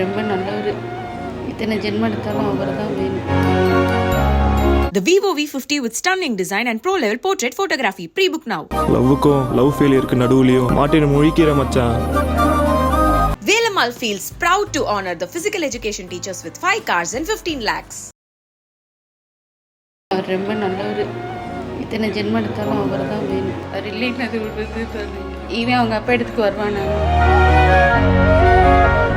ரொம்ப நல்லவர் இத்தனை ஜென்மம் எடுத்தாலும் அவர் தான் வேணும் The Vivo V50 with stunning design and pro level portrait photography. Pre-book now. லவ்வுக்கும் லவ் ஃபெயிலியருக்கு நடுவுலையும் மாட்டின முழிக்கிற மச்சான் Velamal feels proud to honor the physical education teachers with 5 cars and 15 lakhs. அவர் ரொம்ப நல்லவர் இத்தனை ஜென்மம் எடுத்தாலும் அவர் தான் வேணும் அவர் இல்லைன்னு அது விடுறது. இவன் அவங்க அப்பா இடத்துக்கு வருவானா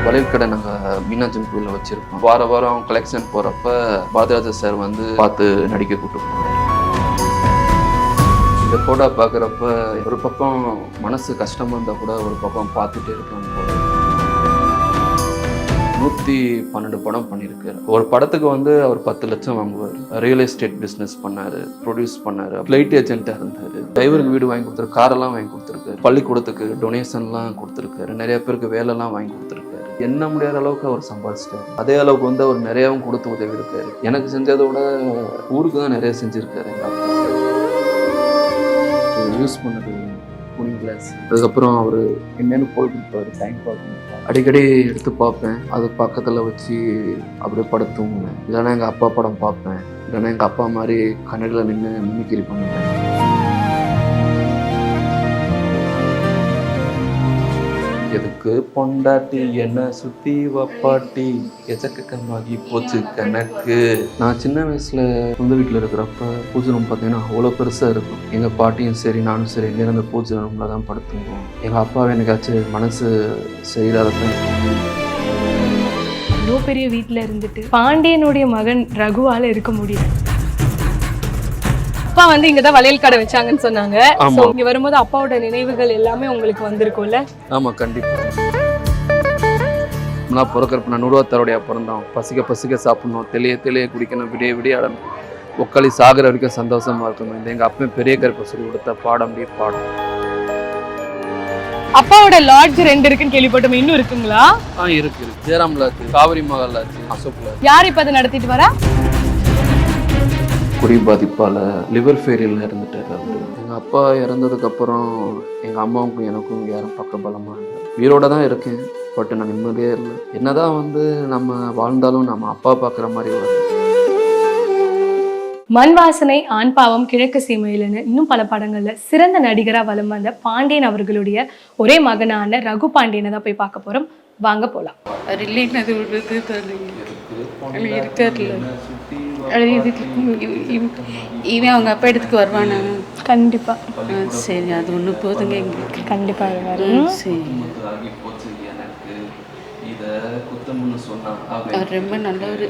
வளையல் கடை நாங்கள் மீனாட்சி கோயிலில் வச்சுருக்கோம். வார வாரம் கலெக்ஷன் போகிறப்ப பாரதிராஜா சார் வந்து பார்த்து நடிக்க கூப்பிட்டு இந்த ஃபோட்டோ பார்க்குறப்ப ஒரு பக்கம் மனசு கஷ்டமாக இருந்தால் கூட ஒரு பக்கம் பார்த்துட்டே இருக்கலாம் நூற்றி பன்னெண்டு படம் பண்ணியிருக்காரு ஒரு படத்துக்கு வந்து அவர் பத்து லட்சம் வாங்குவார். ரியல் எஸ்டேட் பிஸ்னஸ் பண்ணார் ப்ரொடியூஸ் பண்ணார் ஃப்ளைட் ஏஜென்ட்டாக இருந்தார். டிரைவருக்கு வீடு வாங்கி கொடுத்துரு காரெல்லாம் வாங்கி கொடுத்துருக்காரு. பள்ளிக்கூடத்துக்கு டொனேஷன்லாம் கொடுத்துருக்காரு. நிறைய பேருக்கு வேலைலாம் வாங்கி கொடுத்துருக்காரு. என்ன முடியாத அளவுக்கு அவர் சம்பாதிச்சிட்டாரு. அதே அளவுக்கு வந்து அவர் நிறையாவும் கொடுத்து உதவி இருக்காரு எனக்கு செஞ்சதை விட ஊருக்கு தான் நிறைய செஞ்சுருக்காரு யூஸ் பண்ணது கூலிங் கிளாஸ் அதுக்கப்புறம் அவர் என்னென்னு போய் கொடுப்பாரு டைம் பார்க்கணும் அடிக்கடி எடுத்து பார்ப்பேன். அது பக்கத்தில் வச்சு அப்படியே தூங்குவேன். இல்லைன்னா எங்கள் அப்பா படம் பார்ப்பேன். இல்லைன்னா எங்கள் அப்பா மாதிரி கன்னடில் நின்று மிமிக்கிரி பண்ணுவேன். எதுக்கு பொண்டாட்டி என்ன சுத்தி வப்பாட்டி எச்சக்கமாகி போச்சு கணக்கு? நான் சின்ன வயசுல சொந்த வீட்டில் இருக்கிறப்ப பூஜை ரூம் பார்த்தீங்கன்னா அவ்வளோ பெருசாக இருக்கும். எங்கள் பாட்டியும் சரி நானும் சரி நேரம் அந்த பூஜை ரூமில் தான் படுத்துங்குவோம் எங்கள் அப்பா எனக்காச்சும் மனசு சரியில்லாதப்ப இவ்வளோ பெரிய வீட்டில் இருந்துட்டு பாண்டியனுடைய மகன் ரகுவால இருக்க முடியல. அப்பா வந்து இங்க தான் வளையல் கடை வச்சாங்கன்னு சொன்னாங்க. ஆமா. இங்க வரும்போது அப்பாவோட நினைவுகள் எல்லாமே உங்களுக்கு வந்திருக்கும்ல? ஆமாம் கண்டிப்பாக நான் பிறக்கிறப்ப நான் நூறுவாத்தாரோடைய பிறந்தோம் பசிக்க பசிக்க சாப்பிடணும் தெளிய தெளிய குடிக்கணும் விடிய விடிய ஆடணும் ஒக்களி சாகிற வரைக்கும் சந்தோஷமா இருக்கணும். இந்த எங்கள் அப்பன் பெரிய கருப்பை சொல்லி கொடுத்த பாடம் அப்படியே பாடம். அப்பாவோட லாட்ஜ் ரெண்டு இருக்குன்னு கேள்விப்பட்டோம். இன்னும் இருக்குங்களா? ஆ இருக்கு இருக்கு. ஜெயராம்ல இருக்கு காவிரி மகால்ல இருக்கு அசோக்ல யார் இப்ப அதை நடத்திட்டு வரா? குடி பாதிப்பால் லிவர் ஃபெயிலியரில் இருந்துட்டார் அவர். எங்கள் அப்பா இறந்ததுக்கு அப்புறம் எங்கள் அம்மாவுக்கும் எனக்கும் யாரும் பக்கபலமாக இல்லை. உயிரோட தான் இருக்கேன் பட் நான் நிம்மதியே இல்லை. என்னதான் வந்து நம்ம வாழ்ந்தாலும் நம்ம அப்பா பார்க்குற மாதிரி வரும் மண் வாசனை ஆண் பாவம் கிழக்கு சீமையிலன்னு இன்னும் பல படங்கள்ல சிறந்த நடிகரா வலம் வந்த பாண்டியன் அவர்களுடைய ஒரே மகனான ரகு பாண்டியனை தான் போய் பார்க்க போறோம். வாங்க. அது இருக்கார்ல இவன் அவங்க அப்பா இடத்துக்கு வருவானா? கண்டிப்பா. ஆ, சரி அது ஒன்று போதுங்க எங்களுக்கு. கண்டிப்பா வருவாரு ம், சரி. ஆகி போச்சு எனக்கு இதை குத்தம்னு சொன்னா அவர் ரொம்ப நல்லவர்.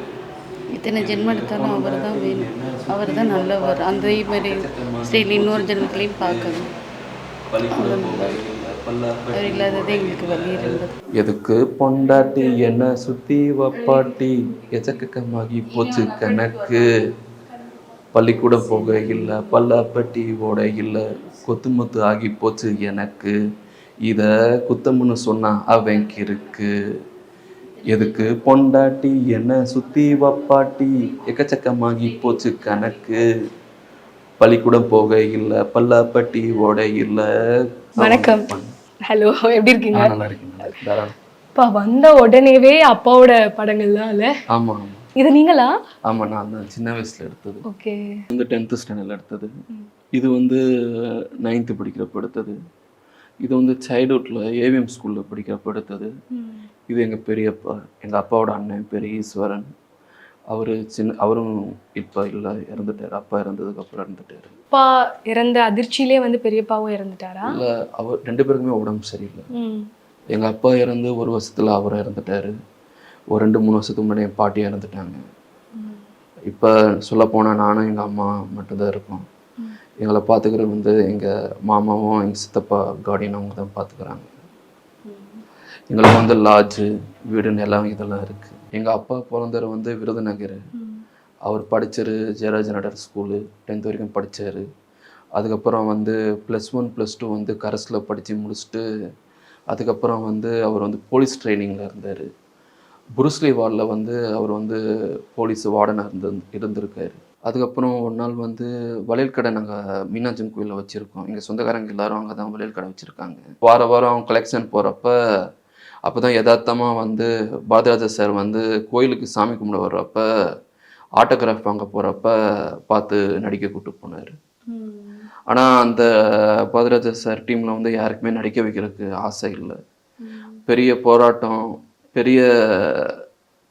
இத்தனை ஜென்மம் எடுத்தாலும் அவர் தான் வேணும். அவர் தான் நல்லவர். அந்த மாதிரி ஸ்டைல் இன்னொரு ஜென்மத்திலையும் பார்க்கணும். எதுக்கு பொண்டாட்டி என்ன சுத்தி வப்பாட்டி? எச்சக்கமாகி போச்சு கணக்கு. பள்ளிக்கூடம் போக இல்லை பல்லாப்பட்டி ஓட இல்லை கொத்துமுத்து ஆகி போச்சு எனக்கு. இத குத்தம்னு சொன்னா அவன் இருக்கு. எதுக்கு பொண்டாட்டி என்ன சுத்தி வப்பாட்டி? எக்கச்சக்கமாகி போச்சு கணக்கு. பள்ளிக்கூடம் போக இல்லை பல்லாப்பட்டி ஓட இல்லை வணக்கம். ஹலோ எப்படி இருக்கீங்க? நல்லா. தாராளம். அப்பா வந்த உடனேவே அப்பாவோட படங்கள்லாம் இல்ல ஆமா. இது நீங்களா? ஆமா நான் தான். சின்ன வயசுல எடுத்தது. ஓகே. வந்து டென்த்து ஸ்டாண்டர்டில் எடுத்தது. இது வந்து நைன்த்து படிக்கிறப்ப எடுத்தது. இது வந்து சைல்ட்ஹுட்டில் ஏவிஎம் ஸ்கூலில் படிக்கிறப்ப எடுத்தது. இது எங்கள் பெரியப்பா எங்கள் அப்பாவோட அண்ணன் பெரிய ஈஸ்வரன். அவர் சின்ன அவரும் இப்போ இல்லை இறந்துட்டார். அப்பா இறந்ததுக்கப்புறம் இறந்துட்டார். அப்பா இறந்த அதிர்ச்சியிலே வந்து பெரியப்பாவும் இறந்துட்டாரா? இல்லை அவர் ரெண்டு பேருக்குமே உடம்பு சரியில்லை. எங்கள் அப்பா இறந்து ஒரு வருஷத்தில் அவர் இறந்துட்டார். ஒரு ரெண்டு மூணு வருஷத்துக்கு முன்னாடி என் பாட்டி இறந்துட்டாங்க. இப்போ சொல்லப்போனால் நானும் எங்கள் அம்மா மட்டும்தான் இருக்கோம். எங்களை பார்த்துக்கிறது வந்து எங்கள் மாமாவும் எங்கள் சித்தப்பா கார்டியன் அவங்க தான் பார்த்துக்கிறாங்க எங்களுக்கு வந்து லாட்ஜு வீடு நிலம் இதெல்லாம் இருக்குது எங்கள் அப்பா பிறந்தவர் வந்து விருதுநகர். அவர் படித்தார் ஜெயராஜ நடர் ஸ்கூலு டென்த் வரைக்கும் படிச்சார். அதுக்கப்புறம் வந்து ப்ளஸ் ஒன் ப்ளஸ் டூ வந்து கரஸில் படித்து முடிச்சுட்டு அதுக்கப்புறம் வந்து அவர் வந்து போலீஸ் ட்ரைனிங்கில் இருந்தார். புருஸ்லி வார்டில் வந்து அவர் வந்து போலீஸ் வார்டனாக இருந்து இருந்திருக்காரு. அதுக்கப்புறம் ஒரு நாள் வந்து வளையல் கடை நாங்கள் மீனாட்சி கோயிலில் வச்சுருக்கோம். எங்கள் சொந்தக்காரங்க எல்லோரும் அங்கே தான் வளையல் கடை வச்சுருக்காங்க. வார வாரம் கலெக்ஷன் போகிறப்ப அப்போ தான் யதார்த்தமாக வந்து பாரதிராஜா சார் வந்து கோயிலுக்கு சாமி கும்பிட வர்றப்ப ஆட்டோகிராஃப் வாங்க போகிறப்ப பார்த்து நடிக்க கூட்டு போனார். ஆனால் அந்த பாரதிராஜா சார் டீமில் வந்து யாருக்குமே நடிக்க வைக்கிறதுக்கு ஆசை இல்லை. பெரிய போராட்டம் பெரிய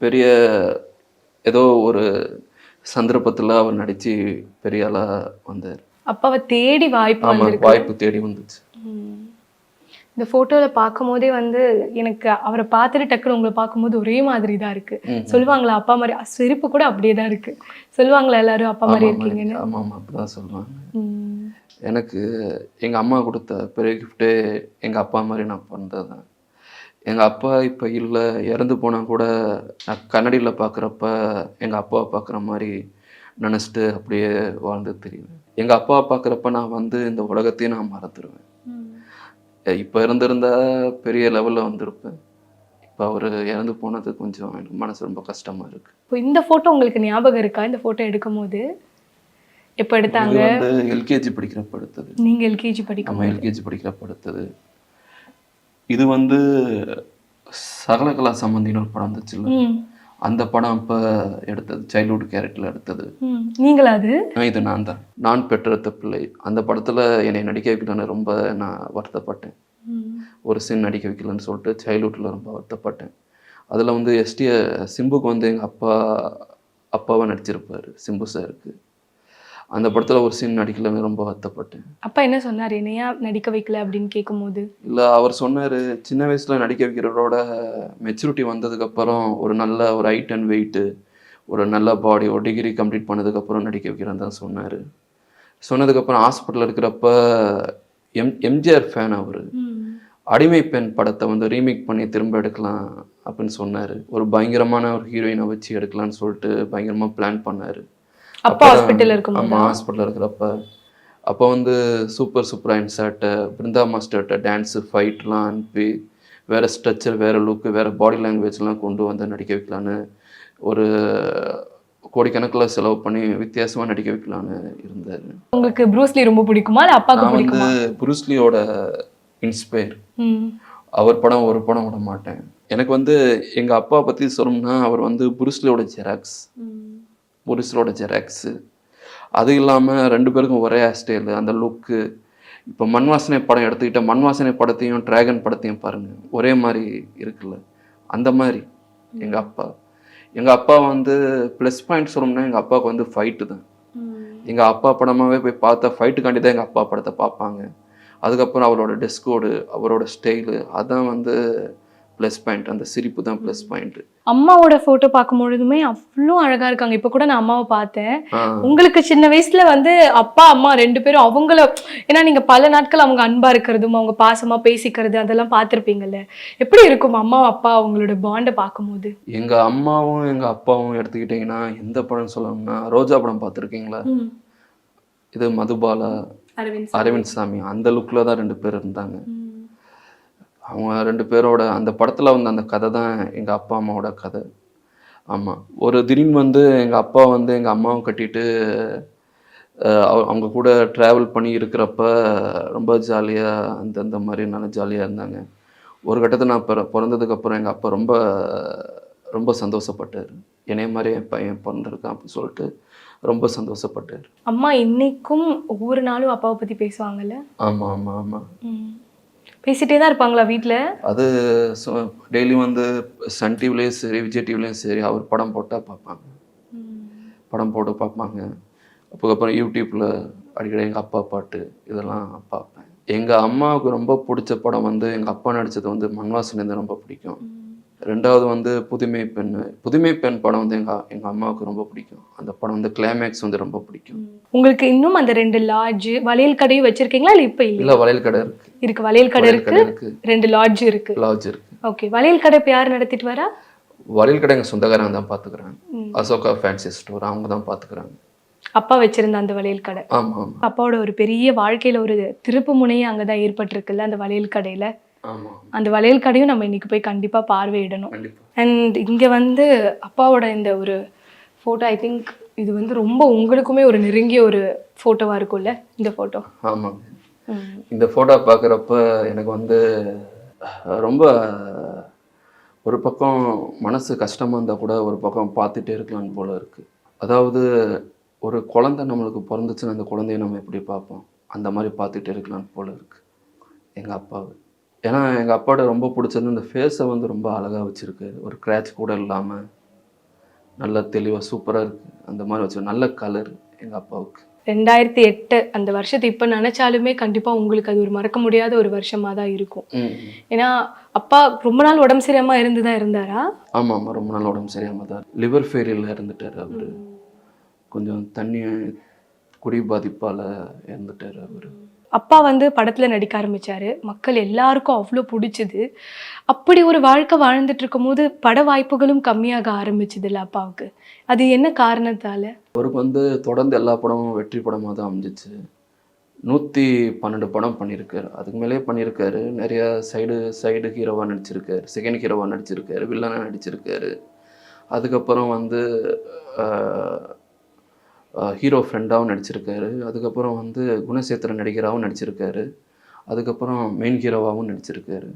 பெரிய ஏதோ ஒரு சந்தர்ப்பத்தில் அவர் நடித்து பெரிய ஆளாக வந்தார். அப்பாவை தேடி வாய்ப்பு வாய்ப்பு தேடி வந்துச்சு. இந்த போட்டோல பார்க்கும் போதே வந்து எனக்கு அவரை பார்த்துட்டு டக்குனு உங்களை பார்க்கும்போது ஒரே மாதிரி தான் இருக்கு. சொல்லுவாங்களா அப்பா மாதிரி சிரிப்பு கூட அப்படியே தான் இருக்கு. சொல்லுவாங்களா எல்லாரும் அப்பா மாதிரி இருக்கீங்கன்னு? ஆமாம் ஆமாம் அப்படிதான் சொல்லுவாங்க. எனக்கு எங்கள் அம்மா கொடுத்த பெரிய கிஃப்ட்டே எங்கள் அப்பா மாதிரி நான் பிறந்தது தான் எங்கள் அப்பா இப்போ இல்லை இறந்து போனால் கூட நான் கண்ணாடியில் பார்க்குறப்ப எங்கள் அப்பாவை பார்க்குற மாதிரி நினச்சிட்டு அப்படியே வாழ்ந்து தெரியுவேன் எங்கள் அப்பாவை பார்க்குறப்ப நான் வந்து இந்த உலகத்தையும் நான் மறந்துடுவேன் இப்போ இருந்திருந்தா பெரிய லெவலில் வந்திருப்பேன். இப்போ அவர் இறந்து போனது கொஞ்சம் எனக்கு மனசு ரொம்ப கஷ்டமாக இருக்குது இப்போ இந்த போட்டோ உங்களுக்கு ஞாபகம் இருக்கா? இந்த போட்டோ எடுக்கும் போது எப்போ எடுத்தாங்க? எல்கேஜி படிக்கிறப்ப எடுத்தது. நீங்க எல்கேஜி படிக்கும் நம்ம எல்கேஜி படிக்கிறப்ப எடுத்தது. இது வந்து சகலகலா சம்பந்தின்னு ஒரு படம் வந்துச்சுல்ல? அந்த படம் இப்போ எடுத்தது சைல்ட்ஹுட் கேரக்டரில் எடுத்தது. நீங்களா அது? இது நான் தான். நான் பெற்றெடுத்த பிள்ளை. அந்த படத்தில் என்னை நடிக்க வைக்கலன்னு ரொம்ப நான் வருத்தப்பட்டேன். ஒரு சீன் நடிக்க வைக்கலன்னு சொல்லிட்டு சைல்ட்ஹுட்டில் ரொம்ப வருத்தப்பட்டேன். அதில் வந்து எஸ்டிய சிம்புக்கு வந்து எங்கள் அப்பா அப்பாவை நடிச்சிருப்பார் சிம்பு சாருக்கு அந்த படத்தில் ஒரு சீன் நடிக்கலன்னு ரொம்ப வருத்தப்பட்டேன். அப்பா என்ன சொன்னார்? என்னையா நடிக்க வைக்கல அப்படின்னு கேட்கும்போது இல்லை அவர் சொன்னார் சின்ன வயசில் நடிக்க வைக்கிறவரோட மெச்சூரிட்டி வந்ததுக்கப்புறம் ஒரு நல்ல ஒரு ஹைட் அண்ட் வெயிட்டு ஒரு நல்ல பாடி ஒரு டிகிரி கம்ப்ளீட் பண்ணதுக்கப்புறம் நடிக்க வைக்கிறேன்னு தான் சொன்னார். சொன்னதுக்கப்புறம் ஹாஸ்பிட்டலில் இருக்கிறப்ப எம் எம்ஜிஆர் ஃபேன் அவர். அடிமை பெண் படத்தை வந்து ரீமேக் பண்ணி திரும்ப எடுக்கலாம் அப்படின்னு சொன்னார். ஒரு பயங்கரமான ஒரு ஹீரோயினை வச்சு எடுக்கலாம்னு சொல்லிட்டு பயங்கரமாக பிளான் பண்ணார். அப்பா ஹாஸ்பிட்டல் இருக்கும்போது? ஆமாம் ஹாஸ்பிட்டலில் இருக்கிறப்ப. அப்போ வந்து சூப்பர் சூப்பராயின் சார்ட்ட பிருந்தா மாஸ்டர்கிட்ட டான்ஸு ஃபைட்லாம் அனுப்பி வேறு ஸ்ட்ரக்சர் வேறு லுக்கு வேறு பாடி லாங்குவேஜ்லாம் கொண்டு வந்து நடிக்க வைக்கலான்னு ஒரு கோடிக்கணக்கில் செலவு பண்ணி வித்தியாசமாக நடிக்க வைக்கலான்னு இருந்தார். உங்களுக்கு ப்ரூஸ்லி ரொம்ப பிடிக்குமா? இல்ல அப்பாவுக்கு நான் வந்து புருஸ்லியோட இன்ஸ்பயர் அவர் படம் ஒரு படம் விட மாட்டேன். எனக்கு வந்து எங்கள் அப்பா பற்றி சொல்லணும்னா அவர் வந்து புருஸ்லியோட ஜெராக்ஸ் புருஸ்லியோட ஜெராக்ஸு. அது இல்லாமல் ரெண்டு பேருக்கும் ஒரே ஹேர் ஸ்டைலு அந்த லுக்கு இப்போ மண் வாசனை படம் எடுத்துக்கிட்ட மண் வாசனை படத்தையும் டிராகன் படத்தையும் பாருங்கள் ஒரே மாதிரி இருக்குல்ல. அந்த மாதிரி. எங்கள் அப்பா. எங்கள் அப்பா வந்து ப்ளஸ் பாயிண்ட் சொல்லணும்னா எங்கள் அப்பாவுக்கு வந்து ஃபைட்டு தான். எங்கள் அப்பா படமாகவே போய் பார்த்தா ஃபைட்டுக்காண்டி தான் எங்கள் அப்பா படத்தை பார்ப்பாங்க. அதுக்கப்புறம் அவரோட டெஸ்கோடு அவரோட ஸ்டைலு அதான் வந்து ப்ளஸ் பாயிண்ட் அந்த சிரிப்பு தான் ப்ளஸ் பாயிண்ட்டு அம்மாவோட போட்டோ பார்க்கும் பொழுதுமே அவ்வளோ அழகா இருக்காங்க. இப்ப கூட நான் அம்மாவை பார்த்தேன். உங்களுக்கு சின்ன வயசுல வந்து அப்பா அம்மா ரெண்டு பேரும் அவங்கள ஏன்னா நீங்க பல நாட்கள் அவங்க அன்பா இருக்கிறதும் அவங்க பாசமா பேசிக்கிறது அதெல்லாம் பார்த்திருப்பீங்கல்ல. எப்படி இருக்கும் அம்மா அப்பா அவங்களோட பாண்டை பார்க்கும்போது? எங்கள் அம்மாவும் எங்கள் அப்பாவும் எடுத்துக்கிட்டிங்கன்னா எந்த படம் சொல்லணும்னா ரோஜா படம் பார்த்துருக்கீங்களா? இது மதுபாலா அரவிந்த் அரவிந்த் சாமி. அந்த லுக்கில் தான் ரெண்டு பேர் இருந்தாங்க. அவங்க ரெண்டு பேரோட அந்த படத்தில் வந்து அந்த கதை தான் எங்கள் அப்பா அம்மாவோட கதை. ஆமாம் ஒரு திடீர்னு வந்து எங்கள் அப்பா வந்து எங்கள் அம்மாவை கட்டிட்டு அவங்க கூட ட்ராவல் பண்ணி இருக்கிறப்ப ரொம்ப ஜாலியாக அந்த அந்த மாதிரி நல்ல ஜாலியாக இருந்தாங்க. ஒரு கட்டத்தில் நான் பிற பிறந்ததுக்கப்புறம் எங்கள் அப்பா ரொம்ப ரொம்ப சந்தோஷப்பட்டார். என்னைய மாதிரி என் பையன் பிறந்திருக்கான் அப்படின்னு சொல்லிட்டு ரொம்ப சந்தோஷப்பட்டார். அம்மா இன்னைக்கும் ஒவ்வொரு நாளும் அப்பாவை பத்தி பேசுவாங்கல்ல? ஆமாம் ஆமாம் ஆமாம். பேசிட்டே தான் இருப்பாங்களா வீட்டில் அது டெய்லி வந்து சன் டிவிலையும் சரி விஜய் டிவிலையும் சரி அவர் படம் போட்டால் பார்ப்பாங்க. படம் போட்டு பார்ப்பாங்க. அதுக்கப்புறம் யூடியூப்பில் அடிக்கடி எங்கள் அப்பா பாட்டு இதெல்லாம் பார்ப்பேன். எங்கள் அம்மாவுக்கு ரொம்ப பிடிச்ச படம் வந்து எங்கள் அப்பா நடித்தது வந்து மண்வாசனை ரொம்ப பிடிக்கும். ரெண்டாவது வந்து புதுமை பெண். புதுமை பெண் படம் வந்து எங்கள் எங்கள் அம்மாவுக்கு ரொம்ப பிடிக்கும். அந்த படம் வந்து கிளைமேக்ஸ் வந்து ரொம்ப பிடிக்கும். உங்களுக்கு இன்னும் அந்த ரெண்டு லாட்ஜ் வளையல் கடையும் வச்சிருக்கீங்களா இல்ல இப்ப இல்ல? வளையல் கடை இருக்கு. இருக்கு. வளையல் கடை இருக்கு. ரெண்டு லாட்ஜ் இருக்கு. லாட்ஜ் இருக்கு. ஓகே வளையல் கடை இப்ப யார் நடத்திட்டு வரா? வளையல் கடை எங்கள் சொந்தக்காரங்க தான் பார்த்துக்குறாங்க அசோகா ஃபேன்சி ஸ்டோர் அவங்க தான் பார்த்துக்குறாங்க அப்பா வச்சிருந்த அந்த வளையல் கடை. ஆமாம் அப்பாவோட ஒரு பெரிய வாழ்க்கையில ஒரு திருப்பு முனையே அங்கதான் ஏற்பட்டிருக்குல்ல அந்த வளையல் கடையில? அந்த வளையல் கடையும் நம்ம இன்னைக்கு போய் கண்டிப்பா பார்வையிடணும். கண்டிப்பாக அண்ட் இங்க வந்து அப்பாவோட இந்த ஒரு போட்டோ ஐ திங்க் இது வந்து ரொம்ப உங்களுக்குமே ஒரு நெருங்கிய ஒரு போட்டோவா இருக்கும்ல இந்த போட்டோ ஆமாங்க. இந்த ஃபோட்டோ பார்க்குறப்ப எனக்கு வந்து ரொம்ப ஒரு பக்கம் மனசு கஷ்டமாக இருந்தால் கூட ஒரு பக்கம் பார்த்துட்டே இருக்கலாம் போல இருக்குது அதாவது ஒரு குழந்தை நம்மளுக்கு பிறந்துச்சுன்னா அந்த குழந்தைய நம்ம எப்படி பார்ப்போம்? அந்த மாதிரி பார்த்துட்டே இருக்கலாம் போல இருக்குது எங்கள் அப்பாவை. ஏன்னா எங்கள் அப்பாவோட ரொம்ப பிடிச்சது இந்த ஃபேஸை வந்து ரொம்ப அழகாக வச்சுருக்காரு ஒரு கிராச் கூட இல்லாமல் நல்ல தெளிவாக சூப்பராக இருக்குது அந்த மாதிரி வச்சு நல்ல கலர் எங்கள் அப்பாவுக்கு. ரெண்டாயிரத்தி எட்டு அந்த வருஷத்தை இப்போ நினைச்சாலுமே கண்டிப்பா உங்களுக்கு அது ஒரு மறக்க முடியாத ஒரு வருஷமா தான் இருக்கும். ஏன்னா அப்பா ரொம்ப நாள் உடம்பு சரியாம இருந்து தான் இருந்தாரா? ஆமாம் ஆமாம் ரொம்ப நாள் உடம்பு சரியாமல் தான். லிவர் ஃபெயிலியரில் இருந்துட்டார் அவர். கொஞ்சம் தண்ணி குடி பாதிப்பால் இறந்துட்டார் அவர். அப்பா வந்து படத்தில் நடிக்க ஆரம்பித்தார் மக்கள் எல்லாருக்கும் அவ்வளோ பிடிச்சிது. அப்படி ஒரு வாழ்க்கை வாழ்ந்துட்டு இருக்கும்போது பட வாய்ப்புகளும் கம்மியாக ஆரம்பிச்சது இல்லை அப்பாவுக்கு. அது என்ன காரணத்தால்? அவருக்கு வந்து தொடர்ந்து எல்லா படமும் வெற்றி படமாக தான் அமைஞ்சிச்சு. நூற்றி பன்னெண்டு படம் பண்ணியிருக்காரு. அதுக்கு மேலேயே பண்ணியிருக்காரு. நிறையா சைடு சைடு ஹீரோவாக நடிச்சிருக்காரு. செகண்ட் ஹீரோவாக நடிச்சிருக்காரு. வில்லனாக நடிச்சிருக்காரு. அதுக்கப்புறம் வந்து ஹீரோ ஃப்ரெண்டாகவும் நடிச்சிருக்காரு. அதுக்கப்புறம் வந்து குணசேத்திர நடிகராகவும் நடிச்சிருக்காரு. அதுக்கப்புறம் மெயின் ஹீரோவாகவும் நடிச்சிருக்காரு.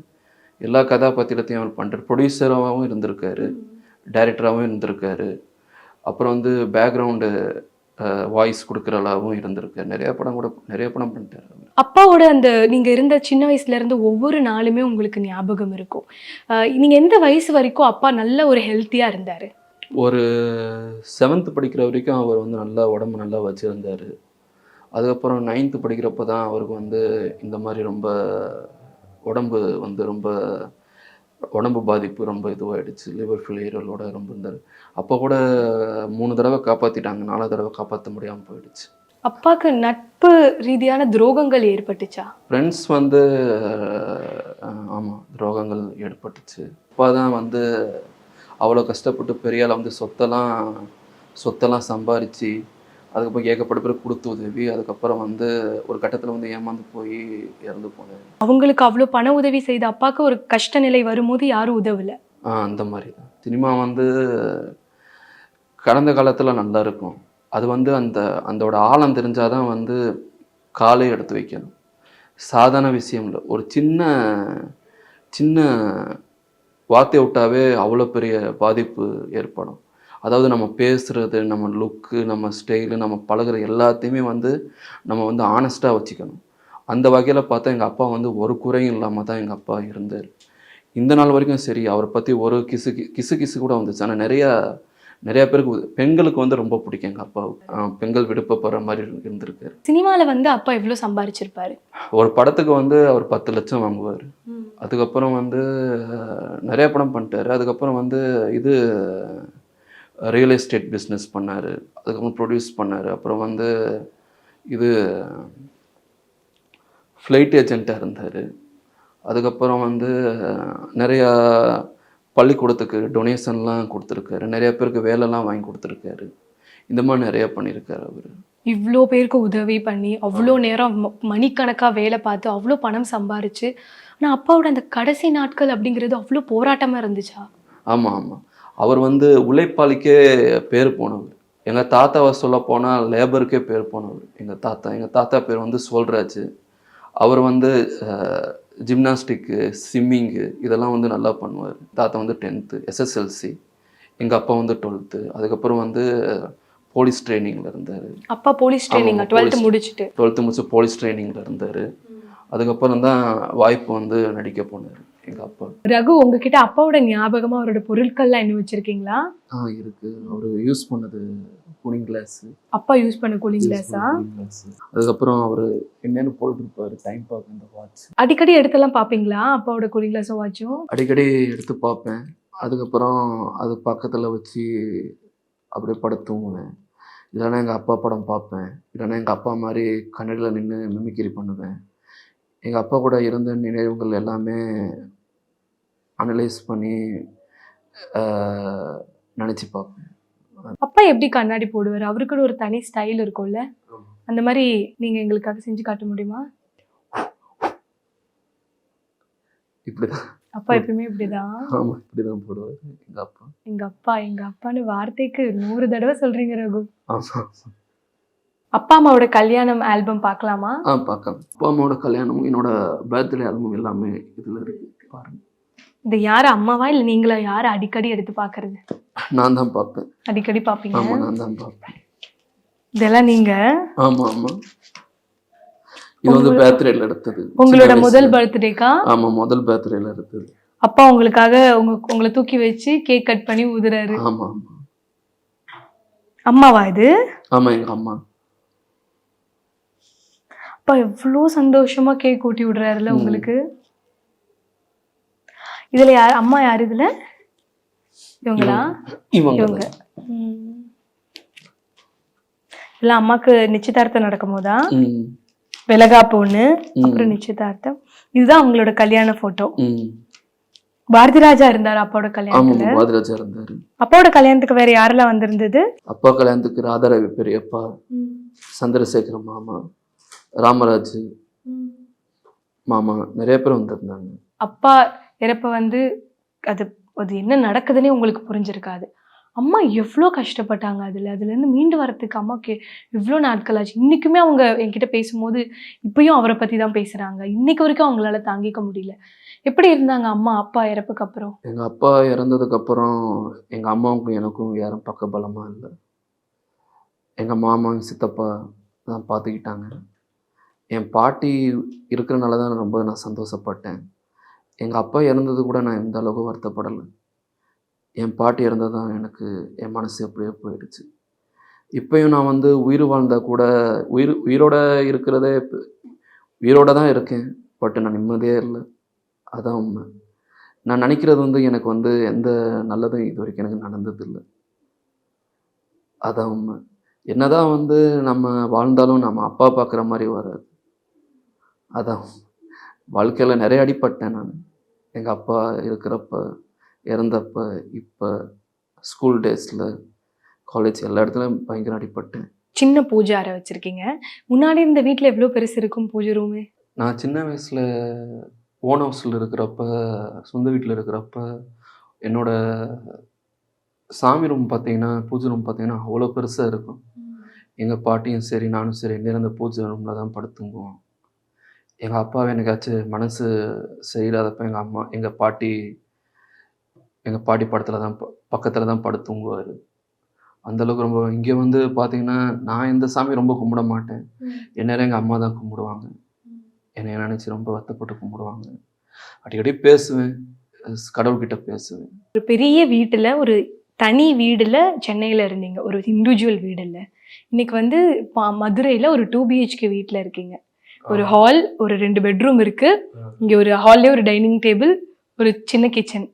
எல்லா கதாபாத்திரத்தையும் அவர் பண்ணுறாரு ப்ரொடியூசராகவும் இருந்திருக்காரு. டைரக்டராகவும் இருந்திருக்காரு. அப்புறம் வந்து பேக்ரவுண்டு வாய்ஸ் கொடுக்குறளாவும் இருந்திருக்காரு. நிறைய படம் கூட நிறைய படம் பண்ணிட்டாரு அப்பாவோட அந்த நீங்க இருந்த சின்ன வயசுல இருந்து ஒவ்வொரு நாளுமே உங்களுக்கு ஞாபகம் இருக்கும். நீங்கள் நீங்க எந்த வயசு வரைக்கும் அப்பா நல்ல ஒரு ஹெல்த்தியா இருந்தாரு? ஒரு செவன்த்து படிக்கிற வரைக்கும் அவர் வந்து நல்லா உடம்பு நல்லா வச்சுருந்தார். அதுக்கப்புறம் நைன்த்து படிக்கிறப்ப தான் அவருக்கு வந்து இந்த மாதிரி ரொம்ப உடம்பு வந்து ரொம்ப உடம்பு பாதிப்பு ரொம்ப இதுவாகிடுச்சு லிவர் ஃபெயிலியரோட ரொம்ப இருந்தார். அப்போ கூட மூணு தடவை காப்பாற்றிட்டாங்க நாலு தடவை காப்பாற்ற முடியாமல் போயிடுச்சு. அப்பாக்கு நட்பு ரீதியான துரோகங்கள் ஏற்பட்டுச்சா? ஃப்ரெண்ட்ஸ் வந்து ஆமாம் துரோகங்கள் ஏற்பட்டுச்சு. அப்பா தான் வந்து அவ்வளோ கஷ்டப்பட்டு பெரிய ஆளா வந்து சொத்தெல்லாம் சொத்தெல்லாம் சம்பாரித்து அதுக்கப்புறம் ஏகப்பட்ட பேர் கொடுத்து உதவி அதுக்கப்புறம் வந்து ஒரு கட்டத்தில் வந்து ஏமாந்து போய் இறந்து போனார் அவங்களுக்கு அவ்வளோ பண உதவி செய்த அப்பாக்கு ஒரு கஷ்ட நிலை வரும்போது யாரும் உதவல? ஆ அந்த மாதிரி தான். சினிமா வந்து கடந்த காலத்தில் நல்லா இருக்கும். அது வந்து அந்த அதோட ஆழம் தெரிஞ்சால் தான் வந்து காலை எடுத்து வைக்கணும். சாதாரண விஷயம் இல்லை. ஒரு சின்ன சின்ன வார்த்தையை விட்டாவே அவ்வளோ பெரிய பாதிப்பு ஏற்படும். அதாவது நம்ம பேசுகிறது நம்ம லுக்கு நம்ம ஸ்டைலு நம்ம பழகுற எல்லாத்தையுமே வந்து நம்ம வந்து ஆனஸ்ட்டாக வச்சுக்கணும். அந்த வகையில் பார்த்தா எங்கள் அப்பா வந்து ஒரு குறையும் இல்லாமல் தான் எங்கள் அப்பா இருந்தார். இந்த நாள் வரைக்கும் சரி அவரை பற்றி ஒரு கிசு கிசு கிசு கூட வந்துச்சு. ஆனால் நிறையா நிறையா பேருக்கு பெண்களுக்கு வந்து ரொம்ப பிடிக்கும் எங்கள் அப்பாவுக்கு ஆஹ் பெண்கள் விடுப்பப்படுற மாதிரி இரு- இருந்திருக்காரு சினிமால வந்து அப்பா எவ்வளோ சம்பாரிச்சிருப்பாரு? ஒரு படத்துக்கு வந்து அவர் பத்து லட்சம் வாங்குவார். அதுக்கப்புறம் வந்து நிறைய படம் பண்ணிட்டாரு. அதுக்கப்புறம் வந்து இது ரியல் எஸ்டேட் பிஸ்னஸ் பண்ணார். அதுக்கப்புறம் ப்ரொடியூஸ் பண்ணார். அப்புறம் வந்து இது ஃப்ளைட் ஏஜெண்ட்டாக இருந்தார். அதுக்கப்புறம் வந்து நிறையா பள்ளிக்கூடத்துக்கு டொனேஷன்லாம் கொடுத்துருக்காரு. நிறைய பேருக்கு வேலைலாம் வாங்கி கொடுத்துருக்காரு. இந்த மாதிரி நிறையா பண்ணியிருக்காரு அவர். இவ்வளோ பேருக்கு உதவி பண்ணி அவ்வளோ நேரம் ம- மணிக்கணக்கா வேலை பார்த்து அவ்வளோ பணம் சம்பாரிச்சு ஆனா அப்பாவோட அந்த கடைசி நாட்கள் அப்படிங்கிறது அவ்வளோ போராட்டமா இருந்துச்சா? ஆமாம் ஆமாம் அவர் வந்து உழைப்பாளிக்கே பேர் போனவர். எங்கள் தாத்தாவை சொல்ல போனால் லேபருக்கே பேர் போனவர். எங்கள் தாத்தா எங்கள் தாத்தா பேர் வந்து சோல்ராஜ் அவர் வந்து ஜிம்னாஸ்டிக்கு ஸ்விம்மிங்கு இதெல்லாம் வந்து நல்லா பண்ணுவார். தாத்தா வந்து டென்த்து எஸ்எஸ்எல்சி எங்கள் அப்பா வந்து டுவெல்த்து அதுக்கப்புறம் வந்து போலீஸ் ட்ரைனிங்கில் இருந்தார். அப்பா போலீஸ் ட்ரைனிங் ஆமா, டுவெல்த் police. முடிச்சுட்டு. டுவெல்த்து முடிச்சு போலீஸ் ட்ரைனிங்கில் இருந்தார். அதுக்கப்புறம் தான் வாய்ப்பு வந்து நடிக்க போனார் எங்கள் அப்பா. ரகு உங்ககிட்ட அப்பாவோட ஞாபகமா அவரோட பொருட்கள்லாம் என்ன வச்சிருக்கீங்களா? ஆ இருக்கு. அவர் யூஸ் பண்ணது கூலிங் கிளாஸ் அப்பா யூஸ் பண்ண கூலிங் கிளாஸா அதுக்கப்புறம் அவர் என்னன்னு போட்டுருப்பாரு டைம் பார்க்க அந்த வாட்ச் அடிக்கடி எடுத்தெல்லாம் பாப்பீங்களா? அப்பாவோட கூலிங் கிளாஸும் வாட்சும் அடிக்கடி எடுத்து பார்ப்பேன் அதுக்கப்புறம் அது பக்கத்தில் வச்சு அப்படியே படுத்து தூங்குவேன். இல்லைன்னா எங்கள் அப்பா படம் பார்ப்பேன் இல்லைன்னா எங்கள் அப்பா மாதிரி கன்னடியில் நின்று மிமிக்ரி பண்ணுவேன். எங்கள் அப்பா கூட இருந்த நினைவுகள் எல்லாமே அனலைஸ் பண்ணி நினச்சி பார்ப்பேன் அப்பா எப்படி கண்ணாடி போடுவார்? அவருக்குன்னு ஒரு தனி ஸ்டைல் இருக்கும்ல. அந்த மாதிரி நீங்க எங்களுக்காக செஞ்சு காட்ட முடியுமா? இப்படி தான் அப்பா எப்பயுமே இப்படிதான். ஆமாம் இப்படி தான் போடுவார் எங்கள் அப்பா. எங்க அப்பா எங்க அப்பான்னு வார்த்தைக்கு நூறு தடவை சொல்றீங்க ரகு. அப்பா அம்மாவோட கல்யாணம் ஆல்பம் பார்க்கலாமா? ஆ பார்க்கலாம். அப்பா அம்மாவோட கல்யாணமும் என்னோட பர்த்டே ஆல்பம் எல்லாமே இதில் இருக்கு பாருங்க. இது யாரு அம்மாவா இல்ல நீங்களா? யாரு அடிக்கடி எடுத்து பாக்குறது நான் தான் பார்ப்பேன். அடிக்கடி பாப்பீங்க ஆமா நான் தான் பார்ப்பேன். இதெல்லாம் நீங்க? ஆமா ஆமா. இது வந்து பேர்த்டேல எடுத்தது. உங்களோட முதல். பர்த்டேக்கா ஆமா முதல் பேர்த்டேல எடுத்தது. அப்பா உங்களுக்காக உங்க உங்களை தூக்கி வச்சு கேக் கட் பண்ணி ஊதுறாரு. ஆமா ஆமா. அம்மாவா இது? ஆமா எங்க அம்மா. அப்பா எவ்வளோ சந்தோஷமா கேக் ஊட்டி விடுறாருல. உங்களுக்கு? இதுல யார்? அம்மா யார் இதுல? இவங்களா? இவங்க. இல்ல அம்மாக்கு நிச்சயதார்த்தம் நடக்கும் போதா விலகாப்பு ஒண்ணு. அப்புறம் நிச்சயதார்த்தம். இதுதான் அவங்களோட கல்யாண போட்டோ. பாரதி ராஜா இருந்தாரு அப்பாவோட கல்யாணத்துல. பாதிராஜா இருந்தாரு. அப்பாவோட கல்யாணத்துக்கு வேற யாரெல்லாம் வந்திருந்தது? அப்பா கல்யாணத்துக்கு ராதாரவி பெரியப்பா சந்திரசேகர மாமா ராமராஜ் மாமா நிறைய பேர் வந்திருந்தாங்க. அப்பா இறப்ப வந்து அது அது என்ன நடக்குதுன்னே உங்களுக்கு புரிஞ்சிருக்காது. அம்மா எவ்வளோ கஷ்டப்பட்டாங்க அதில். அதுலேருந்து மீண்டு வரத்துக்கு அம்மாக்கு எவ்வளோ நாட்கள் ஆச்சு இன்றைக்குமே அவங்க என்கிட்ட பேசும்போது இப்பயும் அவரை பற்றி தான் பேசுகிறாங்க இன்னைக்கு வரைக்கும் அவங்களால தாங்கிக்க முடியல. எப்படி இருந்தாங்க அம்மா அப்பா இறப்புக்கு அப்புறம்? எங்கள் அப்பா இறந்ததுக்கப்புறம் எங்கள் அம்மாவுக்கும் எனக்கும் யாரும் பக்கபலமாக இல்லை. எங்கள் மாமா சித்தப்பா தான் பார்த்துக்கிட்டாங்க என் பாட்டி இருக்கிறனால தான் ரொம்ப நான் சந்தோஷப்பட்டேன். எங்கள் அப்பா இறந்தது கூட நான் எந்த அளவுக்கு வருத்தப்படலை. என் பாட்டி இறந்தது தான் எனக்கு என் மனசு எப்படியோ போயிடுச்சு. இப்போயும் நான் வந்து உயிர் வாழ்ந்தால் கூட உயிர் உயிரோட இருக்கிறதே உயிரோட தான் இருக்கேன். பட் நான் நிம்மதியே இல்லை. அதான் உண்மை. நான் நினைக்கிறது வந்து எனக்கு வந்து எந்த நல்லதும் இது வரைக்கும் எனக்கு நடந்ததில்லை. அதான் உண்மை. என்னதான் வந்து நம்ம வாழ்ந்தாலும் நம்ம அப்பா பார்க்குற மாதிரி வராது. அதான் வாழ்க்கையில் நிறைய அடிப்பட்டேன் நான். எங்கள் அப்பா இருக்கிறப்ப இறந்தப்ப இப்போ ஸ்கூல் டேஸில் காலேஜ் எல்லா இடத்துலையும் பயங்கர அடிப்பட்டேன் சின்ன பூஜை அறை வச்சிருக்கீங்க. முன்னாடி இந்த வீட்டில் எவ்வளோ பெருசு இருக்கும் பூஜை ரூமு நான் சின்ன வயசில் ஓன் ஹவுஸில் இருக்கிறப்ப சொந்த வீட்டில் இருக்கிறப்ப என்னோட சாமி ரூம் பார்த்தீங்கன்னா பூஜை ரூம் பார்த்தீங்கன்னா அவ்வளோ பெருசாக இருக்கும். எங்கள் பாட்டியும் சரி நானும் சரி நேரம் அந்த பூஜை ரூமில் தான் படுத்துங்குவோம் எங்கள் அப்பாவை எனக்காச்சும் மனசு சரியில்லாதப்ப எங்கள் அம்மா எங்கள் பாட்டி எங்கள் பாட்டி படத்தில் தான் பக்கத்தில் தான் படுத்துங்குவார் அந்தளவுக்கு ரொம்ப இங்கே வந்து பார்த்தீங்கன்னா நான் எந்த சாமி ரொம்ப கும்பிட மாட்டேன். எந்நேரம் எங்கள் அம்மா தான் கும்பிடுவாங்க. என்னை நினச்சி ரொம்ப வருத்தப்பட்டு கும்பிடுவாங்க. அடிக்கடி பேசுவேன். கடவுள்கிட்ட பேசுவேன். ஒரு பெரிய வீட்டில் ஒரு தனி வீடுல சென்னையில் இருந்தீங்க. ஒரு இண்டிவிஜுவல் வீடு இல்ல இன்னைக்கு வந்து மதுரையில ஒரு டூ பிஹெச்கே வீட்டில் இருக்கீங்க. ஒரு ஹால் ஒரு ரெண்டு பெட்ரூம் இருக்கு. இங்க ஒரு ஹால்லே ஒரு டைனிங் டேபிள் ஒரு சின்ன கிச்சன்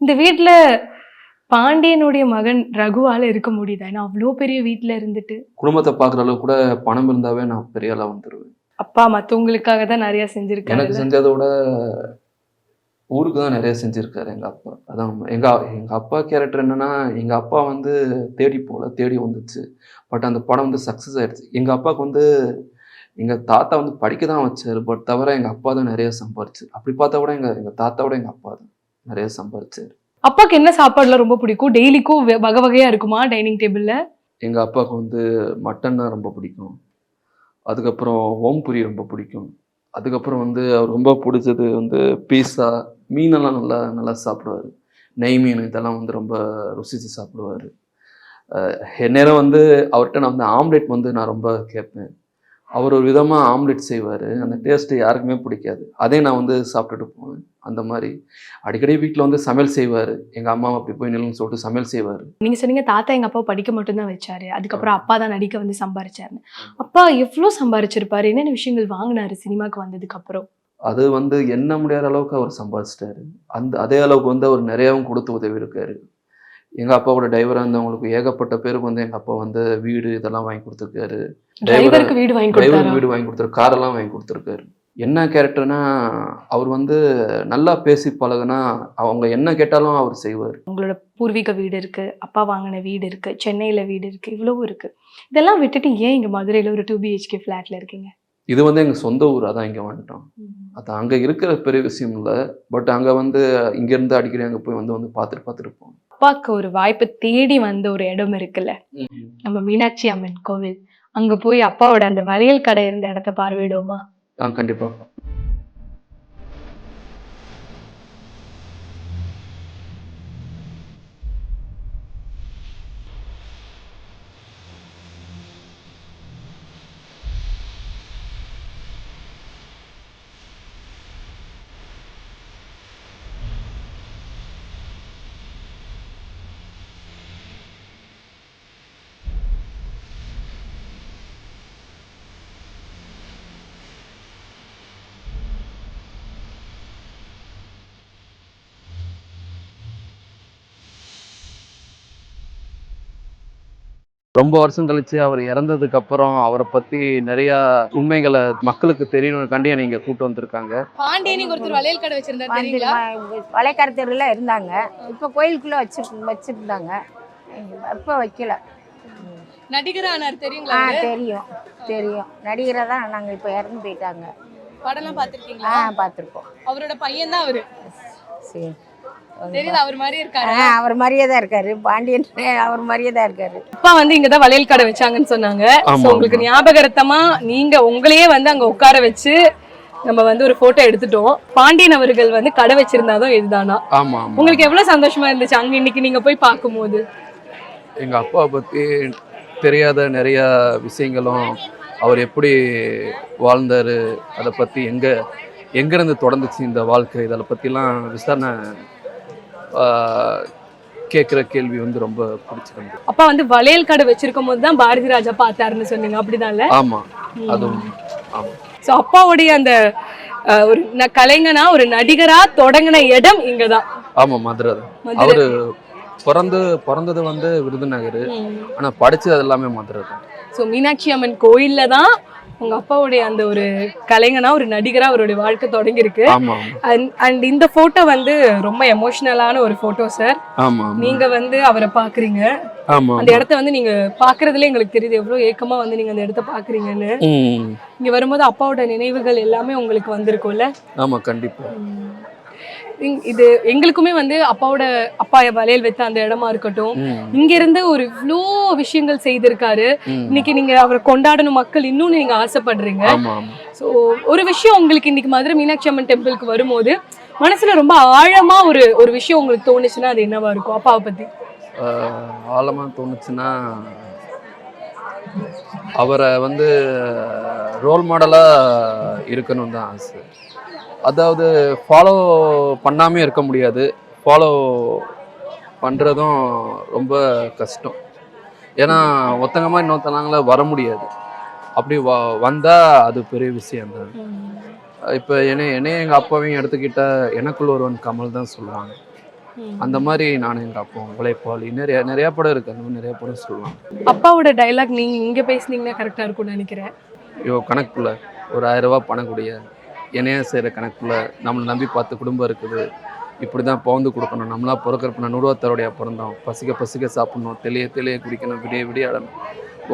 இந்த வீட்ல பாண்டியனுடைய மகன் ரகுவால இருக்க முடியுதா? ஏன்னா அவ்வளோ பெரிய வீட்ல இருந்துட்டு. குடும்பத்தை பார்க்குற அளவுக்கு கூட பணம் இருந்தாவே நான் பெரிய ஆளாக வந்துடுவேன் அப்பா மத்தவங்களுக்காக தான் நிறைய எனக்கு செஞ்சிருக்காரு செஞ்சதை விட ஊருக்கு தான் நிறைய செஞ்சுருக்காரு எங்கள் அப்பா. அதான் உண்மை. எங்க எங்கள் அப்பா கேரக்டர் என்னன்னா எங்கள் அப்பா வந்து தேடி போகல தேடி வந்துச்சு. பட் அந்த படம் வந்து சக்ஸஸ் ஆயிடுச்சு. எங்கள் அப்பாவுக்கு வந்து எங்கள் தாத்தா வந்து படிக்க தான் வச்சாரு பட் தவிர எங்கள் அப்பா தான் நிறைய சம்பாரிச்சு அப்படி பார்த்தா கூட எங்கள் எங்கள் தாத்தாவோட எங்கள் அப்பா தான் நிறைய சம்பாரிச்சாரு. அப்பாக்கு என்ன சாப்பாடுலாம் ரொம்ப பிடிக்கும்? டெய்லிக்கும் வகை வகையா இருக்குமா டைனிங் டேபிள்ல? எங்கள் அப்பாவுக்கு வந்து மட்டன்னா ரொம்ப பிடிக்கும். அதுக்கப்புறம் ஓம்புரி ரொம்ப பிடிக்கும். அதுக்கப்புறம் வந்து அவர் ரொம்ப பிடிச்சது வந்து பீஸா மீனெல்லாம் நல்லா நல்லா சாப்பிடுவார். நெய் மீன் இதெல்லாம் வந்து ரொம்ப ருசித்து சாப்பிடுவார். நேரம் வந்து அவர்கிட்ட நான் வந்து ஆம்லெட் வந்து நான் ரொம்ப கேட்பேன். அவர் ஒரு விதமாக ஆம்லெட் செய்வார். அந்த டேஸ்ட்டு யாருக்குமே பிடிக்காது. அதே நான் வந்து சாப்பிட்டுட்டு போவேன். அந்த மாதிரி. அடிக்கடி வீட்டில் வந்து சமையல் செய்வார். எங்கள் அம்மா அப்படி போய் நில்லுன்னு சொல்லிட்டு சமையல் செய்வார். நீங்க சொன்னீங்க தாத்தா எங்க அப்பா படிக்க மட்டும்தான் வச்சாரு. அதுக்கப்புறம் அப்பா தான் நடிக்க வந்து சம்பாரிச்சாருன்னு. அப்பா எவ்வளவு சம்பாரிச்சிருப்பாரு? என்னென்ன விஷயங்கள் வாங்கினாரு சினிமாக்கு வந்ததுக்கு அப்புறம் அது வந்து எண்ண முடியாத அளவுக்கு அவர் சம்பாதிச்சிட்டாரு அந்த அதே அளவுக்கு வந்து அவர் நிறையாவும் கொடுத்து உதவி இருக்காரு எங்கள் அப்பாவோட டிரைவராக இருந்தவங்களுக்கு ஏகப்பட்ட பேருக்கு வந்து எங்கள் அப்பா வந்து வீடு இதெல்லாம் வாங்கி கொடுத்துருக்காரு. டிரைவருக்கு வீடு வாங்கி கொடுத்தாரா? வீடு வாங்கி கொடுத்துரு காரெல்லாம் வாங்கி கொடுத்துருக்காரு. என்ன கேரக்டர்னா அவர் வந்து நல்லா பேசி பழகுனா அவங்க என்ன கேட்டாலும் அவர் செய்வார். உங்களோட பூர்வீக வீடு இருக்கு அப்பா வாங்கின வீடு இருக்கு சென்னையில வீடு இருக்கு இவ்வளவு இருக்கு. இதெல்லாம் விட்டுட்டு ஏன் இங்க மதுரையில ஒரு டூ பிஹெச்கே ஃபிளாட்ல இருக்கீங்க? இது வந்து எங்கள் சொந்த ஊர் அதான் இங்கே வந்துட்டோம். அது அங்கே இருக்கிற பெரிய விஷயம் இல்லை. பட் அங்கே வந்து இங்கேருந்து அடிக்கடி அங்கே போய் வந்து வந்து பார்த்துட்டு போவோம். அப்பாவுக்கு ஒரு வாய்ப்பு தேடி வந்த ஒரு இடம் இருக்குல்ல. நம்ம மீனாட்சி அம்மன் கோவில். அங்க போய் அப்பாவோட அந்த வளையல் கடை இருந்த இடத்த பார்வையிடுவோமா? ஆ ரொம்ப வருஷம் கழிச்சு அவர் இறந்ததுக்கு அப்புறம் அவரை பத்தி நிறைய உண்மைகளை மக்களுக்கு தெரியணும்காண்டியே நீங்க கூட்டு வந்திருக்காங்க. பாண்டியனிக்கு ஒருத்தர் வளையல் கடை வச்சிருந்தாரு தெரியுங்களா? வளைக்கரை தெருவில் இருந்தாங்க. இப்போ கோயிலுக்குள்ளே வச்சு வச்சுருந்தாங்க. இப்போ வைக்கல. நடிகர் ஆனார் ஆ தெரியுங்களா தெரியும் தெரியும். நடிகரை தான் நாங்கள் இப்போ இறந்து போயிட்டாங்க. படம்லாம் ஆ பாத்திருக்கீங்களா பார்த்துருக்கோம். அவரோட பையன் தான் அவரு. சரி. தெரியுது அவர் மாதிரி இருக்காரு. அவர் மாதிரியே தான் இருக்காரு. பாண்டியன் அவர் மாதிரியே தான் இருக்காரு. அப்பா வந்து இங்க தான் வளையல் கடை வச்சாங்கன்னு சொன்னாங்க. உங்களுக்கு ஞாபகார்த்தமா நீங்க உங்களையே வந்து அங்க உட்கார வச்சு நம்ம வந்து ஒரு போட்டோ எடுத்துட்டோம். பாண்டியன் அவர்கள் வந்து கடை வச்சிருந்தாதான் இதுதானா? ஆமா உங்களுக்கு எவ்வளவு சந்தோஷமா இருந்துச்சு அங்க இன்னைக்கு நீங்க போய் பார்க்கும்போது? எங்க அப்பா பத்தி தெரியாத நிறைய விஷயங்களும் அவர் எப்படி வாழ்ந்தாரு அதை பத்தி எங்க எங்கேருந்து தொடர்ந்துச்சு இந்த வாழ்க்கை இதை பற்றிலாம் விசாரணை கேட்குற கேள்வி வந்து ரொம்ப பிடிச்சிருந்து அப்பா வந்து வளையல் கடை வச்சிருக்கும் போது தான் பாரதி ராஜா பார்த்தாருன்னு சொன்னீங்க அப்படிதான்ல ஆமா அதுவும் ஆமா. சோ அப்பாவுடைய அந்த ஒரு கலைஞனா ஒரு நடிகரா தொடங்கின இடம் இங்கதான். ஆமா மதுரை தான். அவரு பிறந்து பிறந்தது வந்து விருதுநகர். ஆனா படிச்சது எல்லாமே மதுரை தான். ஸோ மீனாட்சி அம்மன் கோயில்ல தான் உங்க அப்பாவுடைய அந்த ஒரு கலைஞனா ஒரு நடிகரா அவருடைய வாழ்க்கை தொடங்கியிருக்கு. அண்ட் அண்ட் இந்த போட்டோ வந்து ரொம்ப எமோஷனலான ஒரு போட்டோ சார் நீங்க வந்து அவரை பாக்குறீங்க. அந்த இடத்த வந்து நீங்க பாக்குறதுல எங்களுக்கு தெரியுது. எவ்வளவு ஏக்கமா வந்து நீங்க அந்த இடத்த பாக்குறீங்கன்னு. இங்க வரும்போது அப்பாவோட நினைவுகள் எல்லாமே உங்களுக்கு வந்திருக்கும்ல? ஆமா கண்டிப்பா. இது எங்களுக்குமே வந்து அப்பாவோட அப்பா வளையல் வைத்த அந்த இடமா இருக்கட்டும். இங்க இருந்து ஒரு இவ்வளோ விஷயங்கள் செய்திருக்காரு. இன்னைக்கு நீங்க அவரை கொண்டாடணும் மக்கள் இன்னும் நீங்க ஆசைப்படுறீங்க. ஸோ ஒரு விஷயம் உங்களுக்கு இன்னைக்கு மதுரை மீனாட்சி அம்மன் டெம்பிளுக்கு வரும்போது மனசுல ரொம்ப ஆழமா ஒரு ஒரு விஷயம் உங்களுக்கு தோணுச்சுன்னா அது என்னவா இருக்கும்? அப்பாவை பத்தி. ஆழமா தோணுச்சுன்னா அவரை வந்து ரோல் மாடலா இருக்கணும் தான் ஆசை. அதாவது ஃபாலோ பண்ணாமே இருக்க முடியாது. ஃபாலோ பண்ணுறதும் ரொம்ப கஷ்டம். ஏன்னா ஒருத்தங்க மாதிரி இன்னொருத்தனாங்கள வர முடியாது. அப்படி வ வந்தால் அது பெரிய விஷயம்தான் இப்போ என்னை என்னைய எங்கள் அப்பாவையும் எடுத்துக்கிட்டா எனக்குள்ள ஒருவன் கமல் தான் சொல்லுவாங்க. அந்த மாதிரி நானும் எங்கள் அப்பா உழைப்பாளி நிறைய நிறைய படம் இருக்கு. அந்த மாதிரி நிறைய படம் சொல்லுவாங்க. அப்பாவோட டைலாக் நீங்க இங்க பேசுனீங்கன்னா கரெக்டா இருக்கும்னு நினைக்கிறேன். ஐயோ கணக்குள்ள ஒரு ஆயிரம் ரூபாய் பணக்கூடிய என்னைய செய்கிற கணக்குள்ள நம்மளை நம்பி பார்த்து குடும்பம் இருக்குது. இப்படி தான் பவுந்து கொடுக்கணும். நம்மளா பிறக்கிறப்ப நான் நுடுவத்தரோடைய பிறந்தோம். பசிக்க பசிக்க சாப்பிடணும். தெளிய தெளிய குடிக்கணும். விடிய விடிய ஆடணும்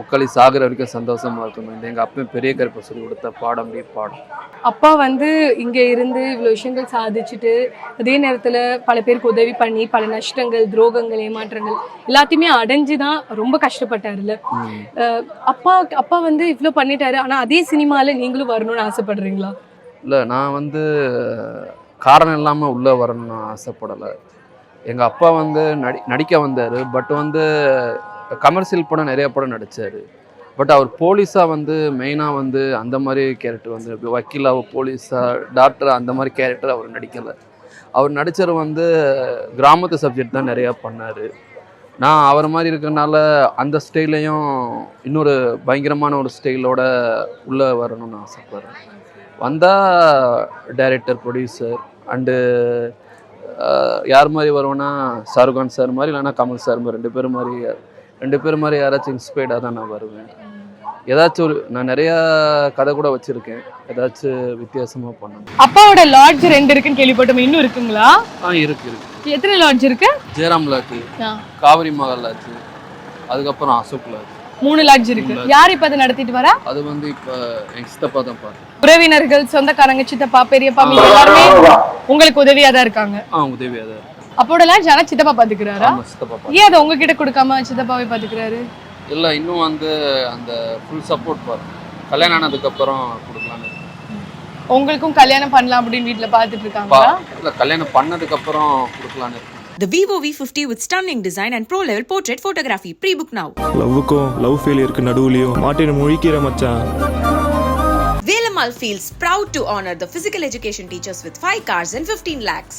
ஒக்களி சாகிற வரைக்கும் சந்தோஷமா இருக்கணும். இந்த எங்கள் அப்பன் பெரிய கருப்பை சொல்லி கொடுத்த பாடம் அப்படி பாடம். அப்பா வந்து இங்க இருந்து இவ்வளவு விஷயங்கள் சாதிச்சுட்டு அதே நேரத்துல பல பேருக்கு உதவி பண்ணி பல நஷ்டங்கள் துரோகங்கள் ஏமாற்றங்கள் எல்லாத்தையுமே அடைஞ்சு தான் ரொம்ப கஷ்டப்பட்டாருல்ல. அப்பா அப்பா வந்து இவ்ளோ பண்ணிட்டாரு. ஆனா அதே சினிமால நீங்களும் வரணும்னு ஆசைப்படுறீங்களா? இல்லை நான் வந்து காரணம் இல்லாமல் உள்ளே வரணும்னு ஆசைப்படலை. எங்கள் அப்பா வந்து நடி நடிக்க வந்தார் பட் வந்து கமர்ஷியல் படம் நிறைய படம் நடித்தார் பட் அவர் போலீஸாக வந்து மெயினாக வந்து அந்த மாதிரி கேரக்டர் வந்து வக்கீலாக போலீஸாக டாக்டர் அந்த மாதிரி கேரக்டர் அவர் நடிக்கலை. அவர் நடித்தது வந்து கிராமத்து சப்ஜெக்ட் தான் நிறையா பண்ணார். நான் அவர் மாதிரி இருக்கிறனால அந்த ஸ்டைலையும் இன்னொரு பயங்கரமான ஒரு ஸ்டைலோட உள்ளே வரணும்னு ஆசைப்பட்றேன். வந்தால் டைரக்டர் ப்ரொடியூசர் அண்டு யார் மாதிரி வருவேன்னா ஷாருக்கான் சார் மாதிரி இல்லைன்னா கமல் சார் மாதிரி ரெண்டு பேரும் மாதிரி ரெண்டு பேரும் மாதிரி யாராச்சும் இன்ஸ்பைர்டாக தான் நான் வருவேன். ஏதாச்சும் ஒரு நான் நிறையா கதை கூட வச்சுருக்கேன். ஏதாச்சும் வித்தியாசமாக பண்ணணும். அப்பாவோட லாட்ஜ் ரெண்டு இருக்குன்னு கேள்விப்பட்டோம். இன்னும் இருக்குங்களா? ஆ இருக்கு இருக்கு. எத்தனை லாட்ஜ் இருக்கு? ஜெயராம் ஆ. காவிரி மகள் லாச்சு அதுக்கப்புறம் அசோக் லாக்கு மூணு லாட்ஜ் இருக்கு. யார் இப்ப அதை நடத்திட்டு வரா? அது வந்து இப்போ சித்தப்பா தான் உறவினர்கள் சொந்தக்காரங்க சித்தப்பா பெரியப்பா மீதி எல்லாருமே உங்களுக்கு உதவியா தான் இருக்காங்க. ஆ உதவியாக தான் இருக்கு. அப்போட லாட்ஜ் ஆனா சித்தப்பா பாத்துக்கிறாரா? ஏன் அதை உங்ககிட்ட கொடுக்காம சித்தப்பாவே பாத்துக்கிறாரு? இல்லை இன்னும் வந்து அந்த ஃபுல் சப்போர்ட் பாருங்க. கல்யாணம் ஆனதுக்கப்புறம் கொடுக்கலான்னு இருக்கேன். உங்களுக்கும் கல்யாணம் பண்ணலாம் அப்படின்னு வீட்ல பாத்துட்டு இருக்காங்களா? இல்லை கல்யாணம் பண்ணதுக்கப்புறம் கொடுக்கலான்னு இருக்கேன் The Vivo V50 with stunning design and pro level portrait photography. Pre-book now. லவ்வுக்கும் லவ் ஃபெயிலியருக்கு நடுவுலையும் மாட்டின முழிக்கிற மச்சான் Velamal feels proud to honor the physical education teachers with 5 cars and 15 lakhs.